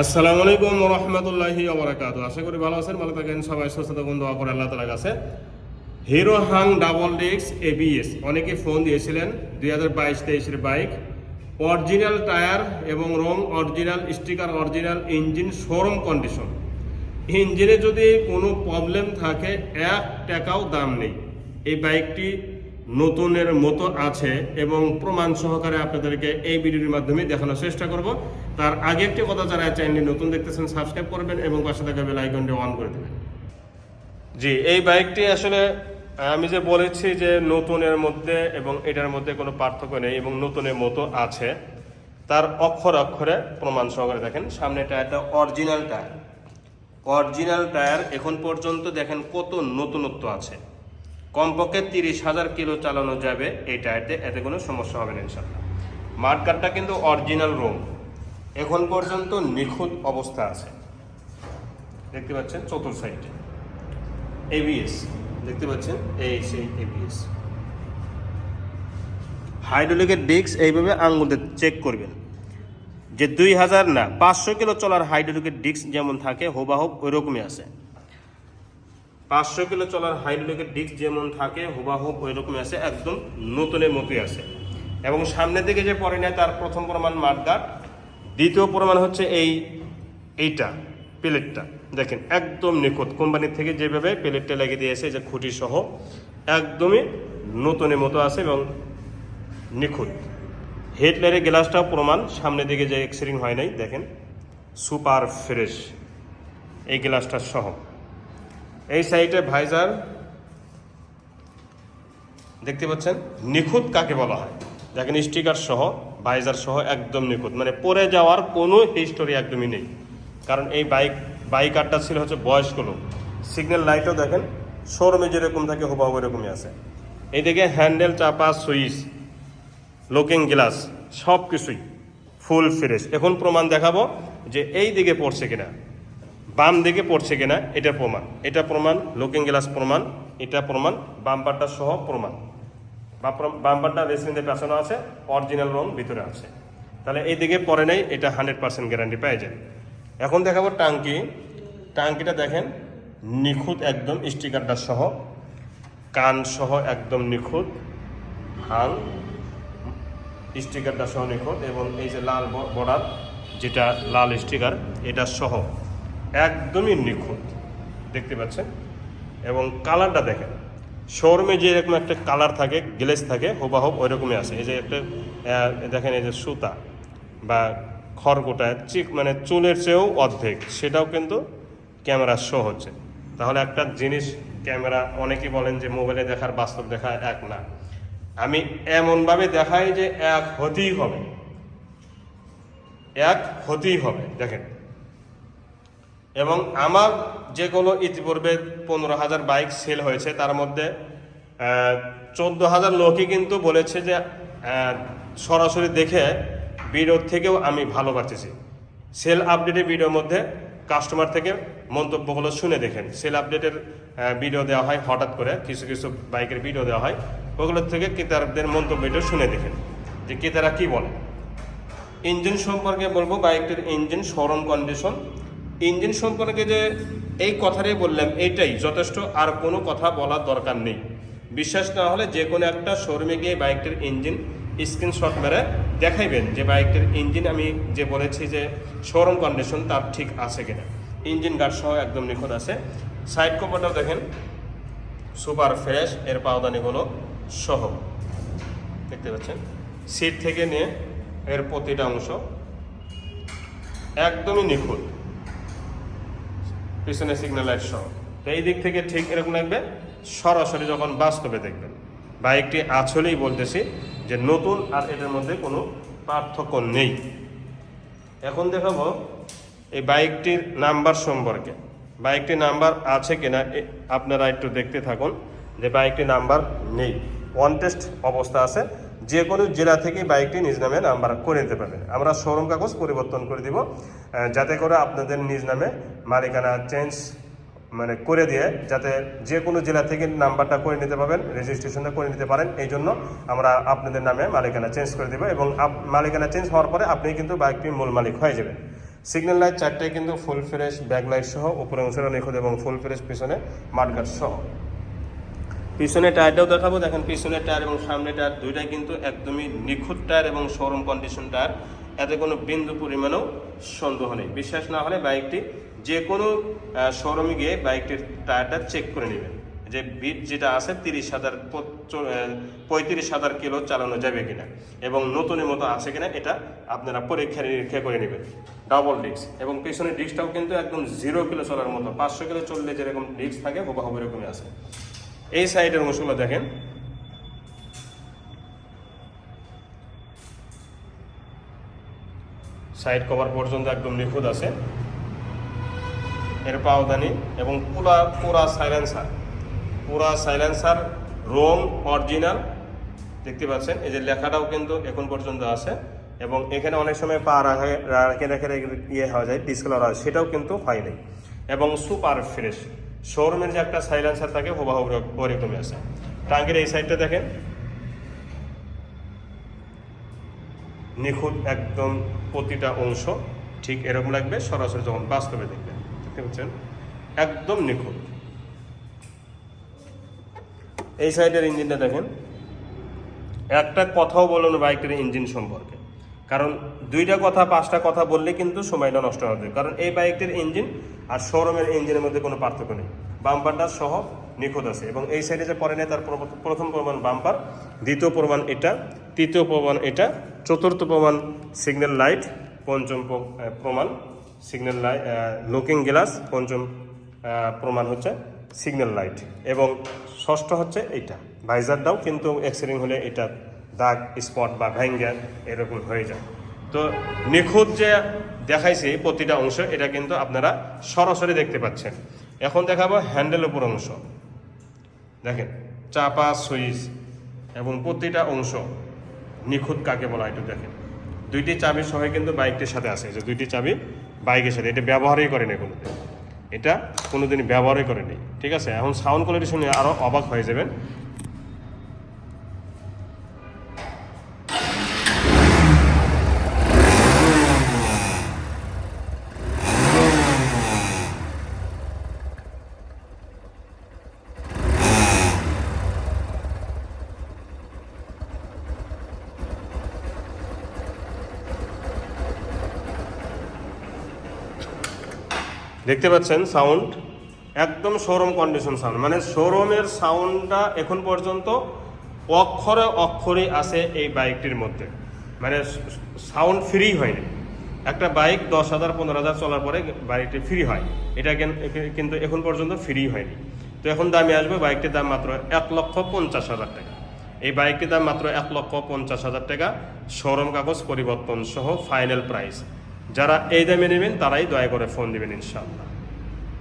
আসসালামু আলাইকুম রহমতুল্লাহি ওবরাকাতু আশা করি ভালো আছেন, ভালো থাকেন। সবাই সুস্থ থাকুন, দোয়া করে আল্লাহ তালার কাছে। হিরো হাং ডাবল ডিক্স এবিএস অনেকে ফোন দিয়েছিলেন দুই হাজার বাইশ তেইশের বাইক। অরিজিনাল টায়ার এবং রং original, sticker original, engine showroom condition. ইঞ্জিনে যদি কোনো প্রবলেম থাকে, এক টাকাও দাম নেই। এই বাইকটি নতুনের মতো আছে এবং প্রমাণ সহকারে আপনাদেরকে এই ভিডিওর মাধ্যমে দেখানোর চেষ্টা করব। তার আগে একটি কথা যারা চ্যানেলটি নতুন দেখতেছেন সাবস্ক্রাইব করবেন এবং পাশে থাকা বেল আইকনটি অন করে দেবেন। জি এই বাইকটি আসলে আমি যে বলেছি যে নতুনের মধ্যে এবং এটার মধ্যে কোনো পার্থক্য নেই এবং নতুনের মতো আছে তার অক্ষর অক্ষরে প্রমাণ সহকারে দেখেন সামনে টায়ারটা অরিজিনাল টায়ার অরিজিনাল টায়ার এখন পর্যন্ত দেখেন কত নতুনত্ব আছে। কমপক্ষে তিরিশ হাজার কিলো চালানো যাবে এই টায়ারতে, এতে কোনো সমস্যা হবে না ইনশাল্লাহ মার্কারটা কিন্তু অরিজিনাল রোম। এখন পর্যন্ত নিখুঁত অবস্থা আছে। দেখতে পাচ্ছেন চতুর সাইড। এবিএস দেখতে পাচ্ছেন এই সেই এবিএস হাইড্রোলিকের ডিস্ক এইভাবে আঙুলে চেক করবেন। যে দুই হাজার না, পাঁচশো কিলো চলার হাইড্রোলিকের ডিস্ক যেমন থাকে, হুবাহুব ওই রকমই আছে। পাঁচশো কিলো চলার হাইড্রোলিকের ডিস্ক যেমন থাকে হুবাহুব ওই রকমই আছে, একদম নতুনের মতোই আছে। এবং সামনের দিকে যে পরে নেয়, তার প্রথম প্রমাণ মাঠগাট দ্বিতীয় প্রমাণ হচ্ছে এই এইটা প্লেটটা দেখেন, একদম নিখুঁত। কোম্পানি থেকে যেভাবে প্লেটটা লাগিয়ে দিয়েছে যে খুঁটি সহ একদমই নতুনের মতো আছে এবং নিখুঁত। হেডলাইটের গ্লাসটাও প্রমাণ, সামনের দিকে যে এক্সরিং হয় নাই, দেখেন সুপার ফ্রেশ এই গ্লাসটা সহ। এই সাইডে ভাইজার, দেখতে পাচ্ছেন, নিখুঁত কাকে বলা হয়? দেখেন স্টিকার সহ, ভাইজার সহ একদম নিখুঁত। মানে পরে যাওয়ার কোনো হিস্টোরি একদমই নেই। কারণ এই বাইক বাইকারটা ছিল হচ্ছে বয়স্ক লোক। সিগন্যাল লাইটও দেখেন শোরুমে যেরকম থাকে, হুবাহু এরকমই আছে। এইদিকে হ্যান্ডেল চাপা, সুইচ লুকিং গ্লাস সব কিছুই ফুল ফ্রেশ এখন প্রমাণ দেখাবো যে এই দিকে পড়ছে কিনা। বাম দিকে পড়ছে কিনা, এটা প্রমাণ। এটা প্রমাণ লুকিং গ্লাস প্রমাণ, এটা প্রমাণ বাম্পারটা সহ প্রমাণ। বাম্পারটা রেসিংদের পেছনে আছে অরিজিনাল রং ভিতরে আছে। তাহলে এই দিকে পরে নেই, এটা হান্ড্রেড পার্সেন্ট গ্যারান্টি পেয়ে যায়। এখন দেখাবো টাঙ্কি। টাঙ্কিটা দেখেন, নিখুঁত একদম স্টিকারটা সহ, কান সহ একদম নিখুঁত, হাং স্টিকারটা সহ নিখুঁত, এবং এই যে লাল বর্ডার যেটা লাল স্টিকার এটা সহ। একদমই নিখুঁত। দেখতে পাচ্ছেন? এবং কালারটা দেখেন। শোরুমে যে এরকম একটা কালার থাকে গ্লেস থাকে হুবাহুব ওই রকমই আছে। এই যে একটা দেখেন এই যে সুতা বা খড়গোটা, চিক মানে চুলের চেয়েও অর্ধেক। সেটাও কিন্তু ক্যামেরা শো হচ্ছে। তাহলে একটা জিনিস ক্যামেরা অনেকেই বলেন যে মোবাইলে দেখার বাস্তব দেখা এক না। আমি এমনভাবে দেখাই যে এক হতেই হবে। এক হতেই হবে। দেখেন এবং আমার যেগুলো ইতিপূর্বে পনেরো হাজার বাইক সেল হয়েছে, তার মধ্যে চোদ্দ হাজার লোকই কিন্তু বলেছে যে সরাসরি দেখে ভিডিওর থেকেও আমি ভালো পাচ্ছি সেল আপডেটের ভিডিওর মধ্যে কাস্টমার থেকে মন্তব্যগুলো শুনে দেখেন। সেল আপডেটের ভিডিও দেওয়া হয় হঠাৎ করে, কিছু কিছু বাইকের ভিডিও দেওয়া হয় ওগুলোর থেকে ক্রেতাদের মন্তব্যটা শুনে দেখেন যে ক্রেতারা কি বলে। ইঞ্জিন সম্পর্কে বলব, বাইকটির ইঞ্জিন শোরুম কন্ডিশন ইঞ্জিন সম্পর্কে যে এই কথাটাই বললাম, এইটাই যথেষ্ট। আর কোনো কথা বলার দরকার নেই। বিশ্বাস না হলে যে কোনো একটা শোরুমে গিয়ে বাইকটির ইঞ্জিন স্ক্রিনশট মেরে দেখাইবেন যে বাইকটির ইঞ্জিন আমি যে বলেছি যে শোরুম কন্ডিশন তার ঠিক আছে কিনা। ইঞ্জিন গার্ড সহ একদম নিখুঁত আছে। সাইড কভারটাও দেখেন সুপার ফ্রেশ এর পাওদানিগুলো সহ। দেখতে পাচ্ছেন? সিট থেকে নিয়ে এর প্রতিটা অংশ একদমই নিখুঁত। পিছনে সিগন্যাল লাইট সহ। তো এই দিক থেকে ঠিক এরকম লাগবে? সরাসরি যখন বাস্তবে দেখবেন। বাইকটি আসলেই বলতেছি যে নতুন আর এটার মধ্যে কোনো পার্থক্য নেই। এখন দেখাবো এই বাইকটির নাম্বার সম্পর্কে। বাইকটির নাম্বার আছে কিনা আপনারা একটু দেখতে থাকুন যে বাইকটির নাম্বার নেই। ওয়ান টেস্ট অবস্থা আছে। যে কোনো জেলা থেকে বাইকটি নিজ নামে নাম্বার করে নিতে পারবেন। আমরা শোরুম কাগজ পরিবর্তন করে দিব যাতে করে আপনাদের নিজ নামে মালিকানা চেঞ্জ মানে করে দিয়ে যাতে যে কোনো জেলা থেকে নাম্বারটা করে নিতে পারবেন রেজিস্ট্রেশনটা করে নিতে পারেন, এই জন্য আমরা আপনাদের নামে মালিকানা চেঞ্জ করে দেবো এবং মালিকানা চেঞ্জ হওয়ার পরে আপনি কিন্তু বাইকটির মূল মালিক হয়ে যাবেন। সিগন্যাল লাইট চারটায় কিন্তু ফুল ফ্রেশ ব্যাক লাইট সহ, উপরে অংশটা নিখুঁত এবং ফুল ফ্রেশ পিছনে মার্কার সহ। পিছনে টায়ারটাও দেখাবো, দেখেন পিছনের টায়ার এবং সামনে টায়ার দুইটাই কিন্তু একদমই নিখুঁত টায়ার এবং শোরুম কন্ডিশন টায়ার। এতে কোনো বিন্দু পরিমাণেও সন্দেহ নেই। বিশ্বাস না হলে বাইকটি যে কোনো শোরুমে গিয়ে বাইকটির টায়ারটা চেক করে নেবেন। যে বিট যেটা আছে তিরিশ হাজার পঁয়ত্রিশ হাজার কিলো চালানো যাবে কিনা এবং নতুনের মতো আছে কিনা এটা আপনারা পরীক্ষা নিরীক্ষা করে নেবেন। ডাবল ডিস্ক এবং পিছনের ডিস্কটাও কিন্তু একদম জিরো কিলো চলার মতো, পাঁচশো কিলো চললে যেরকম ডিস্ক থাকে হুবাহুব এরকমই আছে। এই সাইডের অংশগুলো দেখেন। সাইড কভার পর্যন্ত একদম নিখুঁত আছে। এর পাওদানি এবং পুরা পুরা সাইলেন্সার পুরা সাইলেন্সার রোম অরিজিনাল দেখতে পাচ্ছেন? এই যে লেখাটাও কিন্তু এখন পর্যন্ত আছে এবং এখানে অনেক সময় পা রাখে রাখে রেখে ইয়ে হওয়া যায় ডিসকালার হয়, সেটাও কিন্তু হয়নি এবং সুপার ফ্রেশ শোরুমের যে একটা সাইলেন্সার থাকে হুবাহুব ওরকমই আছে টাঙ্গের এই সাইডটা দেখেন। নিখুঁত একদম প্রতিটা অংশ ঠিক এরকম লাগবে, সরাসরি যখন বাস্তবে দেখবেন। একদম নিখুঁত। এই সাইডের ইঞ্জিনটা দেখেন। একটা কথাও বলুন বাইকের ইঞ্জিন সম্পর্কে। কারণ দুইটা কথা, পাঁচটা কথা বললে কিন্তু সময়টা নষ্ট হবে কারণ এই বাইকটির ইঞ্জিন আর শোরুমের ইঞ্জিনের মধ্যে কোনো পার্থক্য নেই। বাম্পারটা সহ নিখুঁত আছে এবং এই সাইডে যে পরে তার প্রথম প্রমাণ বাম্পার, দ্বিতীয় প্রমাণ এটা, তৃতীয় প্রমাণ এটা, চতুর্থ প্রমাণ সিগন্যাল লাইট পঞ্চম প্রমাণ। সিগন্যাল লাইট লুকিং গ্লাস পঞ্চম প্রমাণ হচ্ছে সিগন্যাল লাইট এবং ষষ্ঠ হচ্ছে এইটা। ভাইজারটাও কিন্তু অ্যাক্সিডেন্ট হলে এটা দাগ স্পট বা ভ্যাঙ্গা এরকম হয়ে যায়। তো নিখুঁত যে দেখাইছে প্রতিটা অংশ, এটা কিন্তু আপনারা সরাসরি দেখতে পাচ্ছেন। এখন দেখাবো হ্যান্ডেল উপর অংশ। দেখেন, চাপা, সুইচ এবং প্রতিটা অংশ নিখুঁত কাকে বলা একটু দেখেন। দুইটি চাবি সহ কিন্তু বাইকটির সাথে আসে যে দুইটি চাবি বাইকের সাথে। এটা ব্যবহারই করেনি কোনোদিন। এটা কোনোদিন ব্যবহারই করেনি ঠিক আছে? এখন সাউন্ড কোয়ালিটি শুনে আরও অবাক হয়ে যাবেন। দেখতে পাচ্ছেন সাউন্ড? একদম শোরুম কন্ডিশন সাউন্ড মানে শোরুমের সাউন্ডটা এখন পর্যন্ত অক্ষরে অক্ষরে আছে এই বাইকটির মধ্যে। মানে সাউন্ড ফ্রি হয়নি। একটা বাইক দশ হাজার, পনেরো হাজার চলার পরে বাইকটি ফ্রি হয়। এটা কিন্তু এখন পর্যন্ত ফ্রি হয়নি। তো এখন দামে আসবে বাইকটির দাম মাত্র এক লক্ষ পঞ্চাশ হাজার টাকা। এই বাইকটির দাম মাত্র এক লক্ষ পঞ্চাশ হাজার টাকা। শোরুম কাগজ পরিবর্তন সহ ফাইনাল প্রাইস যারা এই দামে নেবেন তারাই দয়া করে ফোন দেবেন ইনশাআল্লাহ।